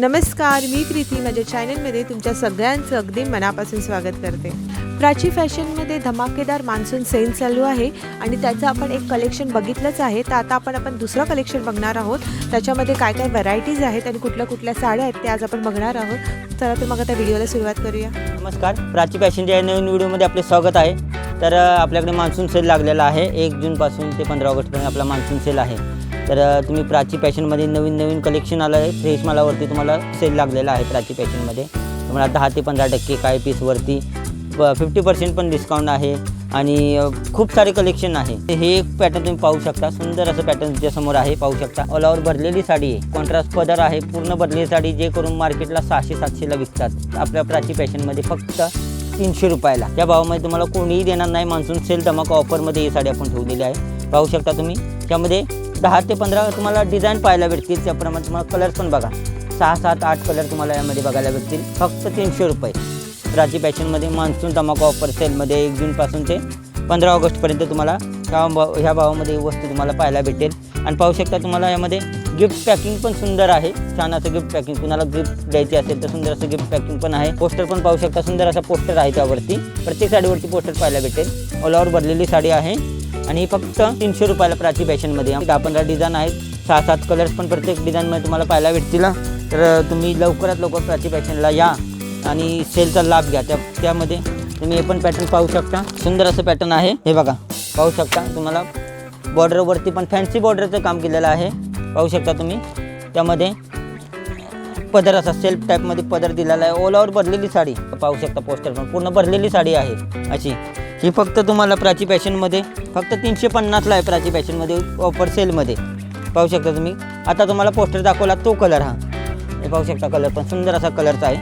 नमस्कार मी प्रीती माझ्या चॅनलमध्ये तुमच्या सगळ्यांचं अगदी मनापासून स्वागत करते. प्राची फॅशनमध्ये धमाकेदार मान्सून सेल चालू आहे आणि त्याचं आपण एक कलेक्शन बघितलंच आहे. तर आता आपण आपण दुसरं कलेक्शन बघणार आहोत. त्याच्यामध्ये काय काय व्हरायटीज आहेत आणि कुठल्या कुठल्या साड्या आहेत ते आज आपण बघणार आहोत. चला तर मग आता व्हिडिओला सुरुवात करूया. नमस्कार प्राची फॅशनच्या या नवीन व्हिडिओमध्ये आपले स्वागत आहे. तर आपल्याकडे मान्सून सेल लागलेला आहे. एक जूनपासून ते पंधरा ऑगस्टपर्यंत आपला मान्सून सेल आहे. तर तुम्ही प्राची फॅशनमध्ये नवीन नवीन कलेक्शन आलं आहे फ्रेश मालावरती तुम्हाला सेल लागलेला आहे प्राची फॅशनमध्ये. तुम्हाला दहा ते पंधरा टक्के काय पीसवरती फिफ्टी पर्सेंट पण डिस्काउंट आहे आणि खूप सारे कलेक्शन आहे. हे एक पॅटर्न तुम्ही पाहू शकता. सुंदर असं पॅटर्न तुमच्यासमोर आहे पाहू शकता. ओलावर भरलेली साडी आहे. कॉन्ट्रास्ट पदर आहे. पूर्ण भरलेली साडी जे करून मार्केटला सहाशे सातशेला विकतात. आपल्या प्राची फॅशनमध्ये फक्त तीनशे रुपयाला. या भावामध्ये तुम्हाला कोणीही देणार नाही. मान्सून सेल धमाका ऑफरमध्ये ही साडी आपण ठेवलेली आहे. पाहू शकता तुम्ही. त्यामध्ये दहा ते पंधरा तुम्हाला डिझाईन पाहायला भेटतील. त्याप्रमाणे तुम्हाला कलर पण बघा. सहा सात आठ कलर तुम्हाला यामध्ये बघायला भेटतील. फक्त तीनशे रुपये. राजी फॅशनमध्ये मान्सून धमाका ऑफर सेलमध्ये एक जूनपासून ते पंधरा ऑगस्टपर्यंत तुम्हाला ह्या भाव ह्या भावामध्ये वस्तू तुम्हाला पाहायला भेटेल. आणि पाहू शकता तुम्हाला यामध्ये गिफ्ट पॅकिंग पण सुंदर आहे. छान असं गिफ्ट पॅकिंग कुणाला गिफ्ट द्यायची असेल तर सुंदर असं गिफ्ट पॅकिंग पण आहे. पोस्टर पण पाहू शकता. सुंदर असा पोस्टर आहे त्यावरती. प्रत्येक साडीवरती पोस्टर पाहायला भेटेल. ओलावर भरलेली साडी आहे. आणि फक्त तीनशे रुपयाला प्राची फॅशनमध्ये. दहा पंधरा डिझाईन आहेत सहा सात कलर्स पण प्रत्येक डिझाईनमध्ये तुम्हाला पाहायला भेटतील तर तुम्ही लवकरात लवकर प्राची फॅशनला या आणि सेलचा लाभ घ्या. त्या त्यामध्ये तुम्ही हे पण पॅटर्न पाहू शकता. सुंदर असं पॅटर्न आहे. हे बघा पाहू शकता तुम्हाला. बॉर्डरवरती पण फॅन्सी बॉर्डरचं काम केलेलं आहे. पाहू शकता तुम्ही. त्यामध्ये पदर असा सेल्फ टाईपमध्ये पदर दिलेला आहे. ओलावर भरलेली साडी. पाहू शकता पोस्टर पण. पूर्ण भरलेली साडी आहे अशी. ही फक्त तुम्हाला प्राची पॅशनमध्ये फक्त तीनशे पन्नासला आहे प्राची पॅशनमध्ये ऑफर सेलमध्ये पाहू शकता तुम्ही? आता तुम्हाला पोस्टर दाखवला तो कलर हा. हे पाहू शकता कलर पण सुंदर असा कलरचा आहे.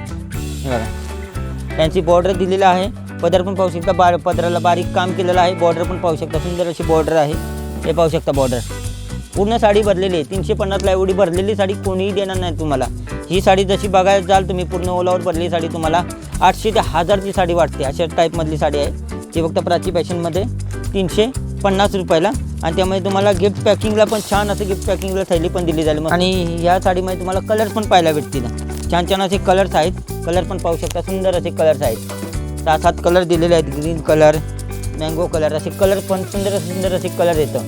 हे बघा. त्यांची बॉर्डर दिलेला आहे. पदर पण पाहू शकता बार पदराला बारीक काम केलेलं आहे. बॉर्डर पण पाहू शकता सुंदर अशी बॉर्डर आहे. हे पाहू शकता बॉर्डर पूर्ण साडी भरलेली आहे. तीनशे पन्नासला एवढी भरलेली साडी कोणीही देणार नाही तुम्हाला. ही साडी जशी बघायला जाल तुम्ही पूर्ण ओलावर भरलेली साडी तुम्हाला आठशे ते हजारची साडी वाटते. अशा टाईपमधली साडी आहे. जे फक्त प्राची फॅशनमध्ये तीनशे पन्नास रुपयाला. आणि त्यामध्ये तुम्हाला गिफ्ट पॅकिंगला पण छान असं गिफ्ट पॅकिंगला थैली पण दिली जाईल. आणि या साडीमध्ये तुम्हाला कलर्स पण पाहायला भेटतील. छान छान असे कलर्स आहेत. कलर पण पाहू शकता. सुंदर असे कलर्स आहेत. सहा सात कलर दिलेले आहेत. ग्रीन कलर मँगो कलर असे कलर पण सुंदर सुंदर असे कलर येतं.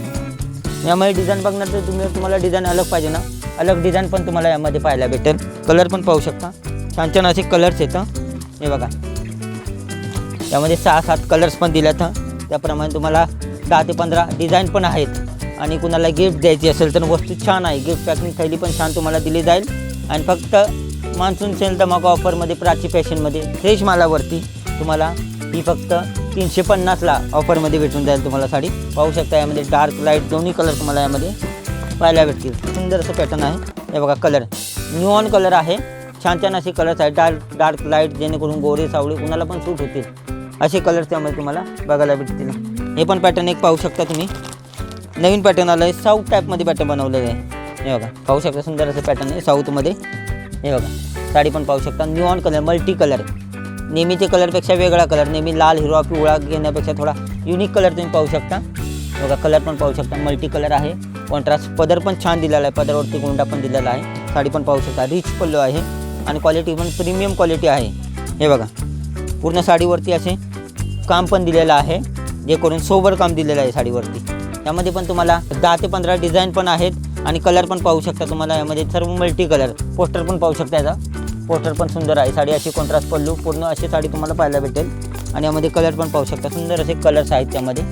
यामध्ये डिझाईन बघणार तर तुम्ही तुम्हाला डिझाईन अलग पाहिजे ना? अलग डिझाईन पण तुम्हाला यामध्ये पाहायला भेटेल. कलर पण पाहू शकता. छान छान असे कलर्स येतं. हे बघा. यामध्ये सहा सात कलर्स पण दिल्यात त्याप्रमाणे तुम्हाला दहा ते पंधरा डिझाईन पण आहेत. आणि कुणाला गिफ्ट द्यायची असेल तर वस्तू छान आहे. गिफ्ट पॅकिंग थैली पण छान तुम्हाला दिली जाईल. आणि फक्त मान्सून सेल धमाका ऑफरमध्ये प्राची फॅशनमध्ये फ्रेश मालावरती तुम्हाला ही फक्त तीनशे पन्नासला ऑफरमध्ये भेटून जाईल तुम्हाला साडी. पाहू शकता यामध्ये डार्क लाइट दोन्ही कलर तुम्हाला यामध्ये पाहायला भेटतील. सुंदर असं पॅटर्न आहे. हे बघा कलर न्यूऑन कलर आहे. छान छान असे कलर्स आहेत. डार्क डार्क लाइट जेणेकरून गोरे सावळे कुणाला पण सूट होतील. असे कलर्स त्यामध्ये तुम्हाला बघायला भेटतील. हे पण पॅटर्न एक पाहू शकता तुम्ही. नवीन पॅटर्न आलं आहे साऊथ टाईपमध्ये पॅटर्न बनवलेलं आहे. हे बघा पाहू शकता सुंदर असं पॅटर्न आहे साऊथमध्ये हे बघा साडी पण पाहू शकता. न्यूऑन कलर मल्टी कलर नेहमीचे कलरपेक्षा वेगळा कलर नेहमी लाल हिरवा पिवळा घेण्यापेक्षा थोडा युनिक कलर तुम्ही पाहू शकता. हे बघा कलर पण पाहू शकता. मल्टी कलर आहे. कॉन्ट्रास्ट पदर पण छान दिलेला आहे. पदरवरती गोंडा पण दिलेला आहे. साडी पण पाहू शकता. रिच पल्लो आहे. आणि क्वालिटी पण प्रीमियम क्वालिटी आहे. हे बघा पूर्ण साडीवरती असे काम पण दिलेलं आहे जे करून सोबर काम दिलेलं आहे साडीवरती. त्यामध्ये पण तुम्हाला दहा ते पंधरा डिझाईन पण आहेत आणि कलर पण पाहू शकता तुम्हाला. यामध्ये सर्व मल्टी कलर पोस्टर पण पाहू शकता याचा. पोस्टर पण सुंदर आहे. साडी अशी कॉन्ट्रास्ट पडलू. पूर्ण अशी साडी तुम्हाला पाहायला भेटेल. आणि यामध्ये कलर पण पाहू शकता. सुंदर असे कलर्स आहेत त्यामध्ये.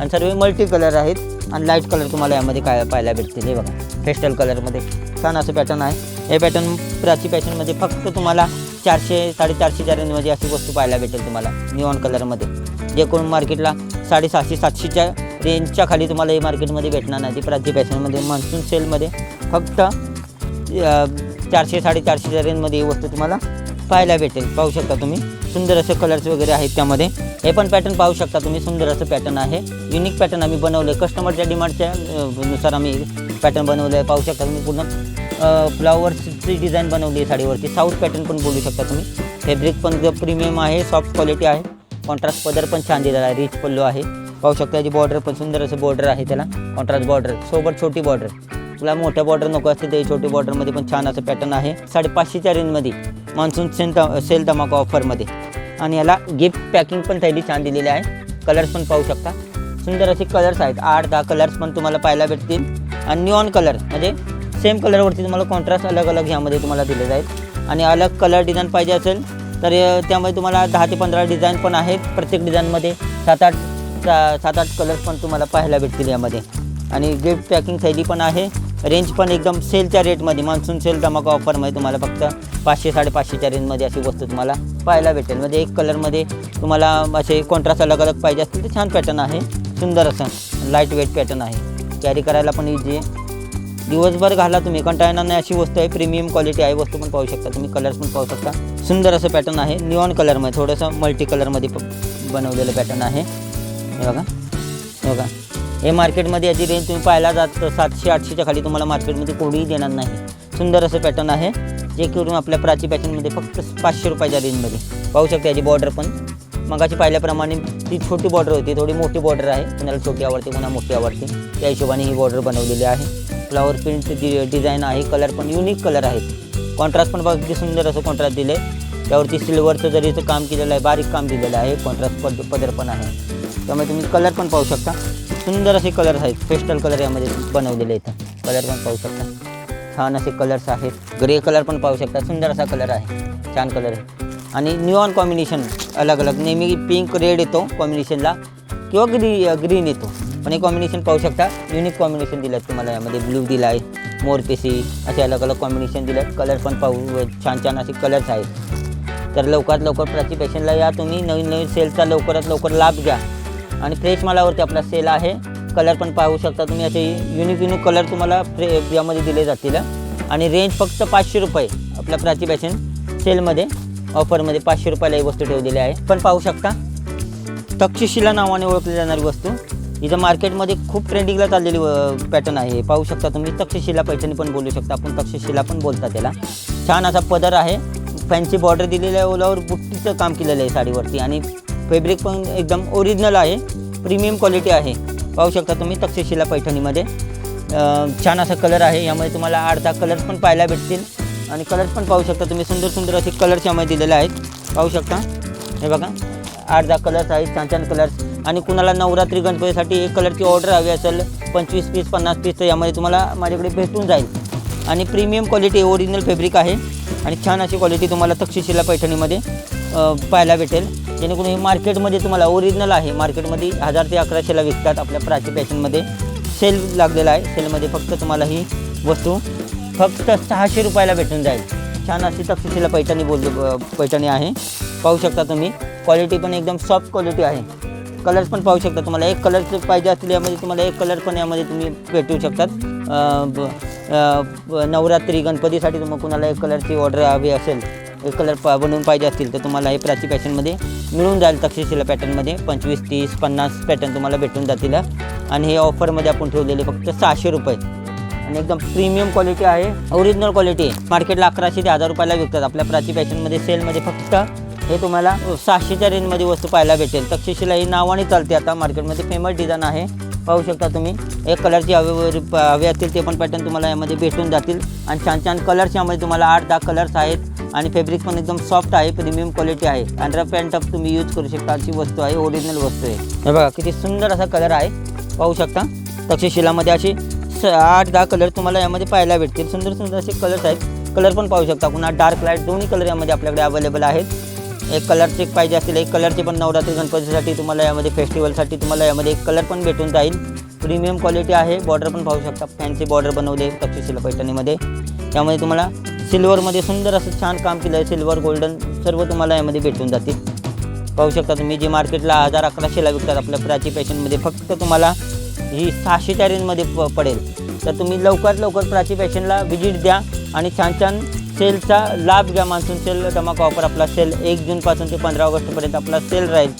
आणि सर्व मल्टी कलर आहेत. आणि लाइट कलर तुम्हाला यामध्ये काय पाहायला भेटतील हे बघा. पेस्टल कलरमध्ये. छान असं पॅटर्न आहे. हे पॅटर्न प्राची पॅटर्नमध्ये फक्त तुम्हाला चारशे साडेचारशेच्या रेंजमध्ये अशी वस्तू पाहायला भेटेल तुम्हाला न्यूऑन कलरमध्ये जे कोण मार्केटला साडेसहाशे सातशेच्या रेंजच्या खाली तुम्हाला हे मार्केटमध्ये भेटणार नाही. ती प्राची फॅशनमध्ये मान्सून सेलमध्ये फक्त चारशे साडेचारशेच्या रेंजमध्ये ही वस्तू तुम्हाला पाहायला भेटेल. पाहू शकता तुम्ही सुंदर असे कलर्स वगैरे आहेत त्यामध्ये. हे पण पॅटर्न पाहू शकता तुम्ही सुंदर असं पॅटर्न आहे. युनिक पॅटर्न आम्ही बनवले कस्टमरच्या डिमांडच्या नुसार आम्ही पॅटर्न बनवलं आहे पाहू शकता तुम्ही पूर्ण फ्लावर्सची डिझाईन बनवली आहे साडीवरती साऊथ पॅटर्न पण बोलू शकता तुम्ही. फॅब्रिक पण प्रीमियम आहे सॉफ्ट क्वालिटी आहे. कॉन्ट्रास्ट पदर पण छान दिलेला आहे रिच पल्लो आहे. पाहू शकता याची बॉर्डर पण सुंदर असं बॉर्डर आहे त्याला. कॉन्ट्रास्ट बॉर्डर सोबत छोटी बॉर्डर तुला मोठ्या बॉर्डर नको असते ते छोटी बॉर्डरमध्ये पण छान असं पॅटर्न आहे. साडेपाचशेच्या रेंजमध्ये मान्सून सेल सेल धमाका ऑफरमध्ये आणि याला गिफ्ट पॅकिंग पण थैली छान दिलेली आहे. कलर्स पण पाहू शकता. सुंदर असे कलर्स आहेत. आठ दहा कलर्स पण तुम्हाला पाहायला भेटतील. आणि न्यूऑन कलर म्हणजे सेम कलरवरती तुम्हाला कॉन्ट्रास्ट अलग अलग ह्यामध्ये तुम्हाला दिले जाईल. आणि अलग कलर डिझाईन पाहिजे असेल तर त्यामध्ये तुम्हाला दहा ते पंधरा डिझाईन पण आहेत प्रत्येक डिझाईनमध्ये सात आठ सा- सात आठ कलर्स पण तुम्हाला पाहायला भेटतील यामध्ये. आणि गिफ्ट पॅकिंग थैली पण आहे. रेंज पण एकदम सेलच्या रेटमध्ये मान्सून सेल धमाका ऑफरमध्ये तुम्हाला फक्त पाचशे साडेपाचशेच्या रेंजमध्ये अशी वस्तू तुम्हाला पाहायला भेटेल. म्हणजे एक कलरमध्ये तुम्हाला असे कॉन्ट्रास्ट अलग अलग पाहिजे असतील तर छान पॅटर्न आहे. सुंदर असं लाइट वेट पॅटर्न आहे. कॅरी करायला पण इझी आहे. दिवसभर घाला तुम्ही. कंटाळणार नाही अशी वस्तू आहे. प्रीमियम क्वालिटी आहे वस्तू पण पाहू शकता तुम्ही. कलर्स पण पाहू शकता. सुंदर असं पॅटर्न आहे. निऑन कलरमध्ये थोडंसं मल्टी कलरमध्ये बनवलेलं पॅटर्न आहे. हे बघा. हे बघा. हे मार्केटमध्ये याची रेंज तुम्ही पाहायला जात सातशे आठशेच्या खाली तुम्हाला मार्केटमध्ये कोणीही देणार नाही. सुंदर असं पॅटर्न आहे. जे करून आपल्या प्राची पॅटर्नमध्ये फक्त पाचशे रुपयाच्या रेंजमध्ये पाहू शकता याची बॉर्डर पण. मगाची पाहिल्याप्रमाणे ती छोटी बॉर्डर होती. थोडी मोठी बॉर्डर आहे. कुणाला छोटी आवडते कुणा मोठी आवडते. त्या हिशोबाने ही बॉर्डर बनवलेली आहे. फ्लावर प्रिंट डि डिझाईन आहे कलर पण युनिक कलर आहेत. कॉन्ट्रास्ट पण बघा किती सुंदर असं कॉन्ट्रास्ट दिले त्यावरती सिल्वरचं जरीचं काम केलेलं आहे बारीक काम दिलेलं आहे कॉन्ट्रास्ट पद पदर पण आहे. त्यामुळे तुम्ही कलर पण पाहू शकता. सुंदर असे कलर्स आहेत पेस्टल कलर यामध्ये बनवलेले आहेत. कलर पण पाहू शकता. छान असे कलर्स आहेत. ग्रे कलर पण पाहू शकता. सुंदर असा कलर आहे. छान कलर आहे. आणि न्यूऑन कॉम्बिनेशन अलग अलग नेहमी पिंक रेड येतो कॉम्बिनेशनला किंवा ग्री ग्रीन येतो. पण हे कॉम्बिनेशन पाहू शकता. युनिक कॉम्बिनेशन दिलं आहे तुम्हाला यामध्ये. ब्ल्यू दिला आहे मोरपेसी असे अलग अलग कॉम्बिनेशन दिलं आहे कलर पण पाहू छान छान असे कलर्स आहेत. तर लवकरात लवकर प्राची पेशंटला या तुम्ही. नवीन नवीन सेलचा लवकरात लवकर लाभ घ्या. आणि फ्रेश मालावरती आपला सेल आहे. कलर पण पाहू शकता तुम्ही. असे युनिक युनिक कलर तुम्हाला फ्रे यामध्ये दिले जातील. आणि रेंज फक्त पाचशे रुपये आपल्या प्राची पॅशन सेलमध्ये ऑफरमध्ये पाचशे रुपयाला ही वस्तू ठेवलेली आहे. पण पाहू शकता. तक्षशिला नावाने ओळखली जाणारी वस्तू. इथं मार्केटमध्ये खूप ट्रेंडिंगला चाललेली पॅटर्न आहे. पाहू शकता तुम्ही तक्षशिला पैठणी पण बोलू शकता. आपण तक्षशिला पण बोलता त्याला. छान असा पदर आहे. फॅन्सी बॉर्डर दिलेली आहे ओलावर बुट्टीचं काम केलेलं आहे साडीवरती. आणि फॅब्रिक पण एकदम ओरिजिनल आहे. प्रीमियम क्वालिटी आहे. पाहू शकता तुम्ही तक्षशिला पैठणीमध्ये. छान असा कलर आहे. यामध्ये तुम्हाला आठ दहा कलर्स पण पाहायला भेटतील. आणि कलर्स पण पाहू शकता तुम्ही. सुंदर सुंदर असे कलर्स यामध्ये दिलेले आहेत. पाहू शकता. हे बघा. आठ दहा कलर्स आहेत छान छान कलर्स आणि कुणाला नवरात्री गणपतीसाठी एक कलरची ऑर्डर हवी असेल पंचवीस पीस पन्नास पीस तर यामध्ये तुम्हाला माझ्याकडे भेटून जाईल. आणि प्रीमियम क्वालिटी ओरिजिनल फॅब्रिक आहे. आणि छान अशी क्वालिटी तुम्हाला तक्षशिला पैठणीमध्ये पाहायला भेटेल. जेणेकरून हे मार्केटमध्ये तुम्हाला ओरिजिनल आहे. मार्केटमध्ये हजार ते अकराशेला विकतात आपल्या प्राची फॅशनमध्ये. सेल लागलेला आहे. सेलमध्ये फक्त तुम्हाला ही वस्तू फक्त सहाशे रुपयाला भेटून जाईल. छान अशी तक्षशिला पैठणी बोल पैठणी आहे. पाहू शकता तुम्ही. क्वालिटी पण एकदम सॉफ्ट क्वालिटी आहे. कलर्स पण पाहू शकता तुम्हाला. एक कलर पाहिजे असतील यामध्ये तुम्हाला एक कलर पण यामध्ये तुम्ही भेटू शकतात. ब- नवरात्री गणपतीसाठी तुम्हाला कुणाला एक कलरची ऑर्डर हवी असेल एक कलर प बनवून पाहिजे असतील तर तुम्हाला हे प्राची पॅशनमध्ये मिळून जाईल तक्षशिला पॅटर्नमध्ये. पंचवीस तीस पन्नास पॅटर्न तुम्हाला भेटून जातील. आणि हे ऑफरमध्ये आपण ठेवलेले फक्त सहाशे रुपये. आणि एकदम प्रीमियम क्वालिटी आहे. ओरिजिनल क्वालिटी आहे. मार्केटला अकराशे ते हजार रुपयाला विकतात. आपल्या प्राची पॅशनमध्ये सेलमध्ये फक्त हे तुम्हाला सहाशेच्या रेंजमध्ये वस्तू पाहायला भेटेल. तक्षशिला ही नावाने चालते आता. मार्केटमध्ये फेमस डिझाईन आहे. पाहू शकता तुम्ही. एक कलरची हवे हवे असतील ते पण पॅटर्न तुम्हाला यामध्ये भेटून जातील. आणि छान छान कलर्स यामध्ये तुम्हाला आठ दहा कलर्स आहेत. आणि फॅब्रिक पण एकदम सॉफ्ट आहे प्रीमियम क्वालिटी आहे. अंडर पॅन्ट तुम्ही यूज करू शकता. अशी वस्तू आहे ओरिजिनल वस्तू आहे. हे बघा किती सुंदर असा कलर आहे. पाहू शकता. तक्षशिलामध्ये असे स आठ दहा कलर तुम्हाला यामध्ये पाहायला भेटतील. सुंदर सुंदर असे कलर्स आहेत. कलर पण पाहू शकता. पुन्हा डार्क लाइट दोन्ही कलर यामध्ये आपल्याकडे अवेलेबल आहेत. एक कलरचे पाहिजे असतील एक कलरचे पण नवरात्री गणपतीसाठी तुम्हाला यामध्ये फेस्टिवलसाठी तुम्हाला यामध्ये एक कलर पण भेटून जाईल. प्रीमियम क्वालिटी आहे बॉर्डर पण पाहू शकता. फॅन्सी बॉर्डर बनवले तक्षशिला पैठणीमध्ये. त्यामध्ये तुम्हाला सिल्वरमध्ये सुंदर असं छान काम केलं आहे सिल्वर गोल्डन सर्व तुम्हाला यामध्ये भेटून जातील. पाहू शकता तुम्ही जे मार्केटला हजार अकराशेला विकतात आपल्या प्राची फॅशनमध्ये फक्त तुम्हाला ही सहाशेच्या रेंजमध्ये प पडेल. तर तुम्ही लवकरात लवकर प्राची फॅशनला व्हिजिट द्या आणि छान छान सेलचा लाभ घ्या मान्सून सेल धमाका ऑफर आपला सेल एक जूनपासून ते पंधरा ऑगस्टपर्यंत आपला सेल राहील.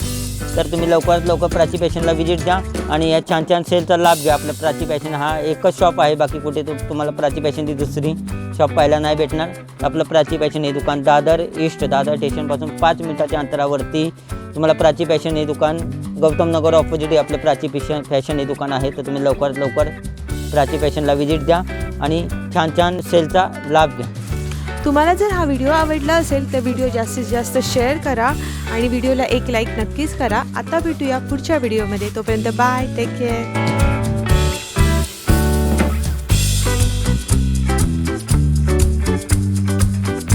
तर तुम्ही लवकरात लवकर प्राची पॅशनला व्हिजिट द्या आणि या छान छान सेलचा लाभ घ्या. आपल्या प्राची पॅशन हा एकच शॉप आहे. बाकी कुठे तुम्हाला प्राची पॅशनची दुसरी शॉप पाहायला नाही भेटणार. आपलं प्राची पॅशन हे दुकान दादर ईस्ट दादर स्टेशनपासून पाच मिनिटाच्या अंतरावरती तुम्हाला प्राची पॅशन हे दुकान गौतम नगर ऑपोजिट हे आपलं प्राची फॅशन फॅशन हे दुकान आहे. तर तुम्ही लवकरात लवकर प्राची पॅशनला व्हिजिट द्या आणि छान छान सेलचा लाभ घ्या. तुम्हाला जर हा व्हिडिओ आवडला असेल तर व्हिडिओ जास्तीत जास्त शेअर करा आणि व्हिडिओला एक लाईक नक्कीच करा. आता भेटूया पुढच्या व्हिडिओमध्ये तोपर्यंत बाय टेक केअर